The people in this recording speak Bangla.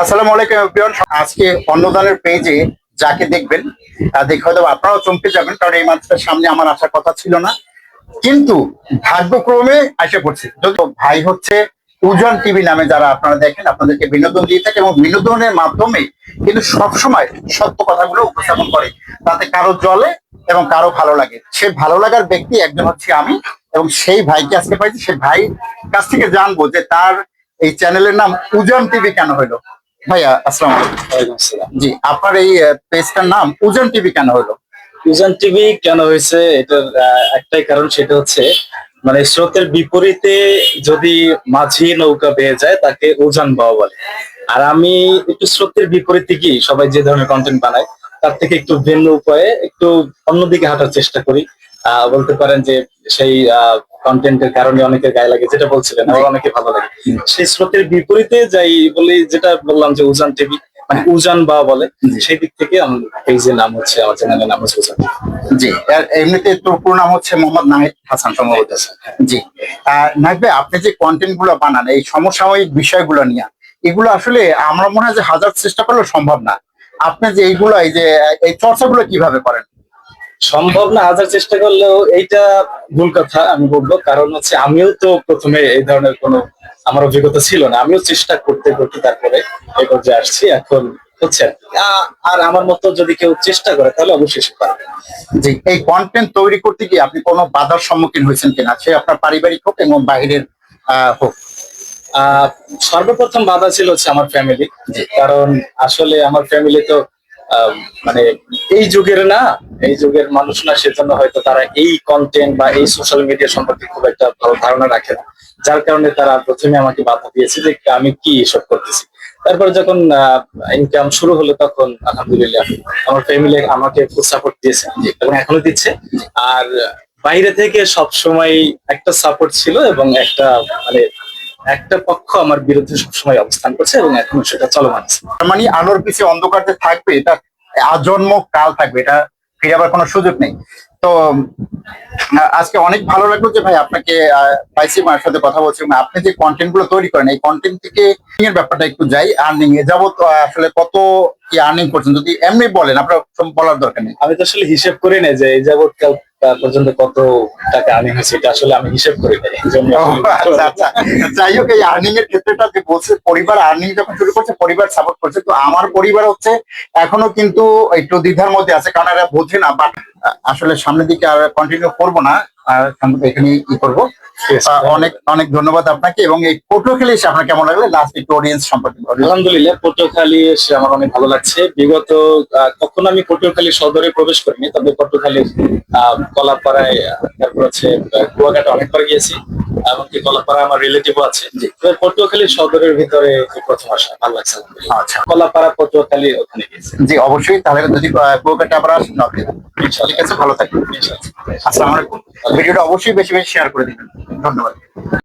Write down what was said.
আসসালামু আলাইকুম এভরিওয়ান আজকে অন্নদানের পেজে যাকে দেখবেন দেখে হয়তো আপনারাও চমকে যাবেন, কারণ এই মানুষটার সামনে আমার আসার কথা ছিল না। কিন্তু ভাগ্যক্রমে এসে পড়ছে যত ভাই হচ্ছে উজান টিভি নামে যারা আপনারা দেখেন, আপনাদেরকে বিনোদন দিয়ে থাকে এবং বিনোদনের মাধ্যমে কিন্তু সবসময় সত্য কথাগুলো উপস্থাপন করে। তাতে কারও জলে এবং কারও ভালো লাগে। সে ভালো লাগার ব্যক্তি একজন হচ্ছে আমি এবং সেই ভাইকে আজকে পাইছি। সেই ভাই কাছ থেকে জানব যে তার এই চ্যানেলের নাম উজান টিভি কেন হলো ভাইয়া আসসালাম জি আপনার এই পেজটার নাম উজান টিভি কেন হলো উজান টিভি কেন হয়েছে এটার একটাই কারণ সেটা হচ্ছে মানে স্রোতের বিপরীতে যদি মাঝি নৌকা বেয়ে যায় তাকে উজান বাওয়া বলে। আর আমি একটু স্রোতের বিপরীতে কি সবাই যে ধরনের কন্টেন্ট বানায় তার থেকে একটু ভিন্ন উপায়ে একটু অন্যদিকে হাঁটার চেষ্টা করি। আহ, বলতে পারেন যে সেই কন্টেন্টের কারণে অনেকের গায়ে লাগে যেটা বলছিলেন আমার অনেকে ভালো লাগে। সেই স্রোতের বিপরীতে যাই বলে যেটা বললাম যে উজান টিভি মানে উজান বা বলে সেই দিক থেকে আমার পেজের নাম হচ্ছে আমার চ্যানেলের নাম হচ্ছে উজান জি এমনিতে তোর পুরো নাম হচ্ছে মোহাম্মদ নাহিদ হাসান সম্ভবত। জি আহ, নাহিদ ভাই আপনি যে কন্টেন্টগুলো বানান এই সমসাময়িক বিষয়গুলো নিয়ে এগুলো আসলে আমরা মনে হয় যে হাজার চেষ্টা করলেও সম্ভব না। আপনি যে এইগুলো এই যে এই চর্চাগুলো কীভাবে করেন? সম্ভব না হাজার চেষ্টা করলেও এইটা ভুল কথা আমি বলব। কারণ হচ্ছে আমিও তো প্রথমে এই ধরনের কোনো আমার অভিজ্ঞতা ছিল না। আমিও চেষ্টা করতে করতে তারপরে এই পর্যায়ে আসছি। এখন হচ্ছে আর আমার মতো যদি কেউ চেষ্টা করে তাহলে অবশ্যই পারবে। জি এই কন্টেন্ট তৈরি করতে গিয়ে আপনি কোনো বাধার সম্মুখীন হয়েছেন কিনা? সে আপনার পারিবারিক হোক এবং বাইরের আহ, হোক। আহ সর্বপ্রথম বাধা ছিল হচ্ছে আমার ফ্যামিলি। কারণ আসলে আমার ফ্যামিলি তো আহ, মানে এই যুগের না এই যুগের মানুষ না, সেজন্য হয়তো তারা এই কন্টেন্ট বা এই সোশ্যাল মিডিয়া সম্পর্কে খুব একটা ভালো ধারণা রাখে না। যার কারণে তারা প্রথমে আমাকে বাধা দিয়েছে যে আমি কি এসব করতেছি। তারপরে যখন ইনকাম শুরু হলো তখন আলহামদুলিল্লাহ আমার ফ্যামিলি আমাকে ফুল সাপোর্ট দিয়েছে, এবং এখনও দিচ্ছে। আর বাইরে থেকে সব সময় একটা সাপোর্ট ছিল এবং একটা মানে একটা পক্ষ আমার বিরুদ্ধে সবসময় অবস্থান করছে এবং এখন সেটা চলমান আছে। মানে আলোর পিছিয়ে অন্ধকার থাকবে, এটা আজন্ম কাল থাকবে, এটা ফিরে আবার কোনো সুযোগ নেই। তো, আজকে অনেক ভালো লাগল যে ভাই আপনাকে পাইছি মার সাথে কথা বলছি আপনি যে কন্টেন্টগুলো তৈরি করেন, এই কন্টেন্ট থেকে ব্যাপারটা একটু যাই আর্নিং এ যাব আসলে কত কি আর্নিং করছেন। যদি এমনি বলেন আপনার বলার দরকার নেই। আমি তো আসলে হিসেব করি না যে এই যাবৎ কাল পর্যন্ত কত টাকা আর্নিং হয়েছে এটা আসলে আমি হিসেব করি না আচ্ছা আচ্ছা। যাই হোক এই আর্নিং এর ক্ষেত্রটা যে বলছে পরিবার আর্নিং যখন শুরু করছে পরিবার সাপোর্ট করছে তো আমার পরিবার হচ্ছে এখনও কিন্তু একটু দ্বিধার মধ্যে আছে কারণ এরা বোঝে না বাট আসলে সামনের দিকে আর কন্টিনিউ করব না আর এখানে ই করব। অনেক অনেক ধন্যবাদ আপনাকে এবং এই পটুয়াখালী খেলে এসে আপনার কেমন লাগল? লাস্ট একটু অডিয়েন্স সম্পর্কে। আলহামদুলিল্লাহ পটুয়াখালী এসে আমার অনেক ভালো লাগছে। বিগত কখনো আমি পটুয়াখালী সদরে প্রবেশ করিনি তবে পটুয়াখালীর আহ, কলাপাড়ায় তারপর হচ্ছে আহ, কুয়াকাটা অনেকবার গিয়েছি। এমনকি কলাপাড়া আমার রিলেটিভ আছে। পটুয়াখালী সদরের ভিতরে প্রথম আসা ভালো লাগছে আচ্ছা। কলাপাড়া পটুয়াখালী ওখানে গিয়েছি। জি অবশ্যই। তাহলে যদি কুয়াকাটা আবার আসেন ঠিক আছে ভালো থাকবেন। আসসালামু আলাইকুম। ভিডিওটা অবশ্যই বেশি বেশি শেয়ার করে দিবেন। ধন্যবাদ।